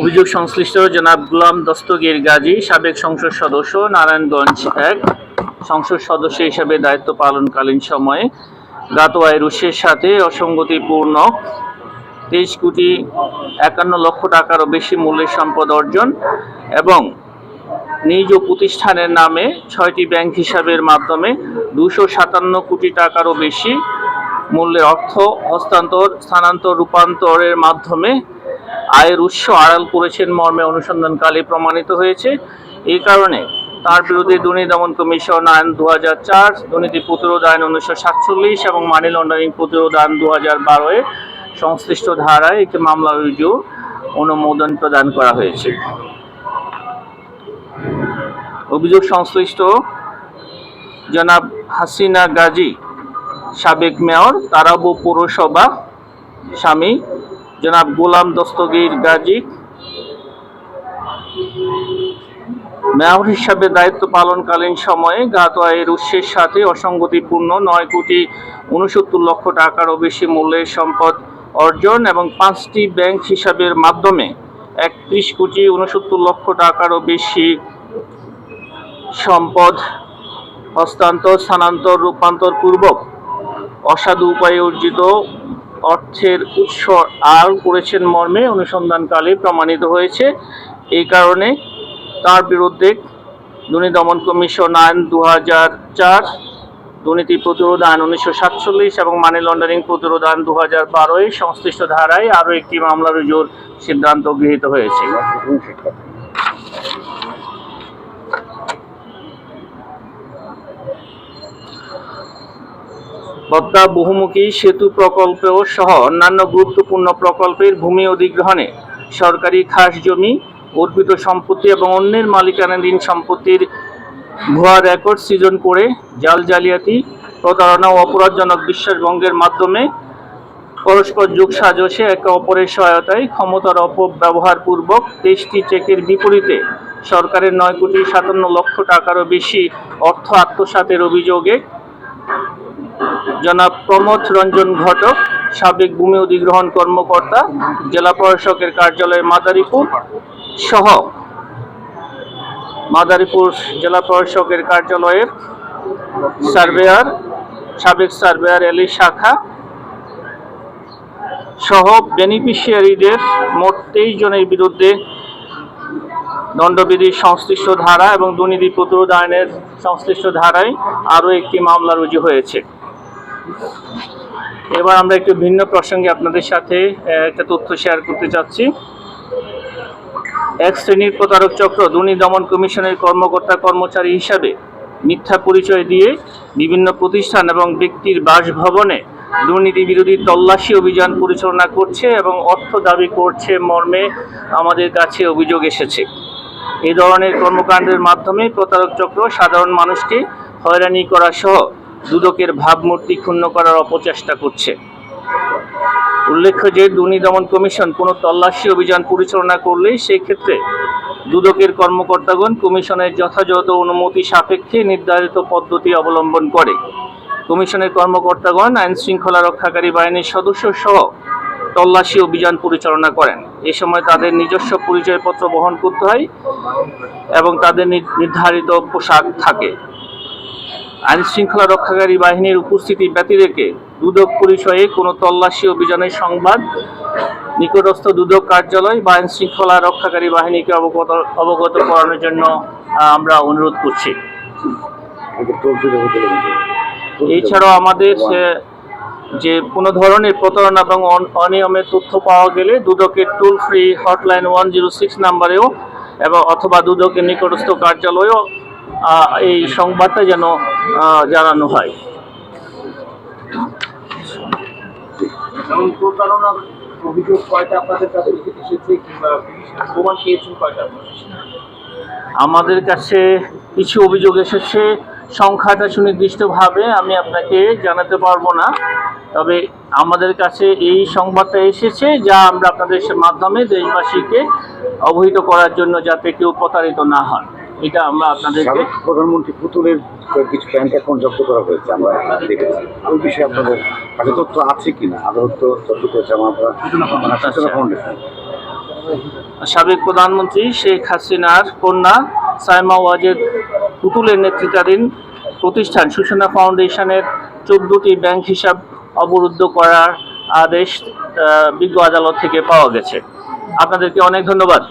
অভিযোগ সংশ্লিষ্ট জনাব গুলাম দস্তগীর গাজী, সাবেক সংসদ সদস্য নারায়ণগঞ্জ এক। সংসদ সদস্য হিসাবে দায়িত্ব পালনকালীন সময়ে গাতোয়ায় রুশের সাথে অসঙ্গতিপূর্ণ তেইশ কোটি একান্ন লক্ষ টাকারও বেশি মূল্যের সম্পদ অর্জন এবং নিজ প্রতিষ্ঠানের নামে ছয়টি ব্যাংক হিসাবের মাধ্যমে দুশো সাতান্ন কোটি টাকারও বেশি মূল্যের অর্থ হস্তান্তর, স্থানান্তর, রূপান্তরের মাধ্যমে আয়ের উৎস আড়াল করেছেন মর্মে অনুসন্ধানকালে প্রমাণিত হয়েছে। এই কারণে তার বিরুদ্ধে দুর্নীতি দমন কমিশন আইন দু হাজার চার, দুর্নীতি প্রতিরোধ আইন উনিশশো সাতচল্লিশ এবং মানি লন্ডারিং প্রতিরোধ আইন দু হাজার বারোয় সংশ্লিষ্ট ধারায় একটি মামলা রুজু অনুমোদন প্রদান করা হয়েছে। অভিযোগ সংশ্লিষ্ট জনাব হাসিনা গাজী, সাবেক মেয়র, তারাবো পৌরসভা স্বামী জনাব গোলাম দস্তগীর গাজী। মেয়র হিসাবে দায়িত্ব পালনকালীন সময়ে গাতোয়ায়ের উৎসের সাথে অসঙ্গতিপূর্ণ নয় কোটি উনসত্তর লক্ষ টাকারও বেশি মূল্যের সম্পদ অর্জন এবং পাঁচটি ব্যাংক হিসাবের মাধ্যমে একত্রিশ কোটি উনসত্তর লক্ষ টাকারও বেশি সম্পদ হস্তান্তর, স্থানান্তর রূপান্তর পূর্বক অসাধু উপায়ে অর্জিত অর্থের উৎস আর করেছেন মর্মে, অনুসন্ধানকালে প্রমাণিত হয়েছে। এই কারণে তার বিরুদ্ধে দুর্নীতি দমন কমিশন আইন দু হাজার চার, দুর্নীতি প্রতিরোধ আইন উনিশশো সাতচল্লিশ এবং মানি লন্ডারিং প্রতিরোধ আইন দু হাজার বারোয় সংশ্লিষ্ট ধারায় আরও একটি মামলা রুজুর সিদ্ধান্ত গৃহীত হয়েছে। পদ্মা বহুমুখী সেতু প্রকল্প সহ অন্যান্য গুরুত্বপূর্ণ প্রকল্পের ভূমি অধিগ্রহণে সরকারি খাস জমি, অর্পিত সম্পত্তি এবং অন্যের মালিকানাধীন সম্পত্তির ভুয়া রেকর্ড সৃজন করে জাল জালিয়াতি, প্রতারণা ও অপরাধজনক বিশ্বাসভঙ্গের মাধ্যমে পরস্পর যোগ সাজসে একে অপরের সহায়তায় ক্ষমতার অপব্যবহার পূর্বক তেইশটি চেকের বিপরীতে সরকারের নয় কোটি সাতান্ন লক্ষ টাকারও বেশি অর্থ আত্মসাতের অভিযোগে জনাব প্রমোদ রঞ্জন ঘটক, সাবেক ভূমি অধিগ্রহণ কর্মকর্তা, জেলা প্রশাসকের কার্যালয় মাদারীপুর সহ মাদারীপুর জেলা প্রশাসকের কার্যালয়ের সার্ভেয়ার, সাবেক সার্ভেয়ার এলি শাখা সহ বেনিফিশিয়ারিদের মোট তেইশ জনের বিরুদ্ধে দণ্ডবিধির সংশ্লিষ্ট ধারা এবং দুর্নীতি প্রতিরোধ আইনের সংশ্লিষ্ট ধারায় আরও একটি মামলা রুজু হয়েছে। এবার আমরা একটু ভিন্ন প্রসঙ্গে আপনাদের সাথে একটা তথ্য শেয়ার করতে চাচ্ছি। এক শ্রেণির প্রতারক চক্র দুর্নীতি দমন কমিশনের কর্মকর্তা কর্মচারী হিসাবে মিথ্যা পরিচয় দিয়ে বিভিন্ন প্রতিষ্ঠান এবং ব্যক্তির বাসভবনে দুর্নীতি বিরোধী তল্লাশি অভিযান পরিচালনা করছে এবং অর্থ দাবি করছে মর্মে আমাদের কাছে অভিযোগ এসেছে। এই ধরনের কর্মকাণ্ডের মাধ্যমে প্রতারক চক্র সাধারণ মানুষকে হয়রানি করা সহ দুদকের ভাবমূর্তি ক্ষুণ্ণ করার অপচেষ্টা করছে। উল্লেখ্য যে দুর্নীতি দমন কমিশন কোনো তল্লাশি অভিযান পরিচালনা করলে সেই ক্ষেত্রে দুদকের কর্মকর্তাগণ কমিশনের যথাযথ অনুমতি সাপেক্ষে নির্ধারিত পদ্ধতি অবলম্বন করে। কমিশনের কর্মকর্তাগণ, আইন শৃঙ্খলা রক্ষাকারী বাহিনীর সদস্য সহ তল্লাশি অভিযান পরিচালনা করেন। এ সময় তাদের নিজস্ব পরিচয়পত্র বহন করতে হয় এবং তাদের নির্ধারিত পোশাক থাকে। আইন শৃঙ্খলা রক্ষাকারী বাহিনীর উপস্থিতি ব্যতি রেখে দুদক পরিচয়ে কোনো তল্লাশি অভিযানের সংবাদ, নিকটস্থ দুদক কার্যালয় বা আইন শৃঙ্খলা রক্ষাকারী বাহিনীকে অবগত অবগত করানোর জন্য আমরা অনুরোধ করছি। এছাড়াও আমাদের যে কোনো ধরনের প্রতারণা এবং অন- অনিয়মের তথ্য পাওয়া গেলে দুদকের toll free hotline one zero six নাম্বারেও এবং অথবা দুদকের নিকটস্থ কার্যালয়েও এই সংবাদটা যেন জানানো হয়? আমাদের কাছে কিছু অভিযোগ এসেছে। সংখ্যাটা সুনির্দিষ্টভাবে আমি আপনাকে জানাতে পারব না। তবে আমাদের কাছে এই সংবাদটা এসেছে যা আমরা আপনাদের মাধ্যমে দেশবাসীকে অবহিত করার জন্য যাতে কেউ প্রতারিত না হন। এটা আমরা আপনাদেরকে প্রধানমন্ত্রী পুতুলের কিছু ব্যাংক অ্যাকাউন্ট জব্দ করা হয়েছে আমরা দেখেছি। ওই বিষয়ে আপনাদের কাছে তথ্য আছে কিনা? আদালত তো তথ্য করেছে আমার সূচনা ফাউন্ডেশন সাবেক প্রধানমন্ত্রী শেখ হাসিনার কন্যা সাইমা ওয়াজেদ পুতুলের নেতৃত্বাধীন প্রতিষ্ঠান সূচনা ফাউন্ডেশনের চোদ্দটি ব্যাংক হিসাব অবরুদ্ধ করার আদেশ বিজ্ঞ আদালত থেকে পাওয়া গেছে। আপনাদেরকে অনেক ধন্যবাদ।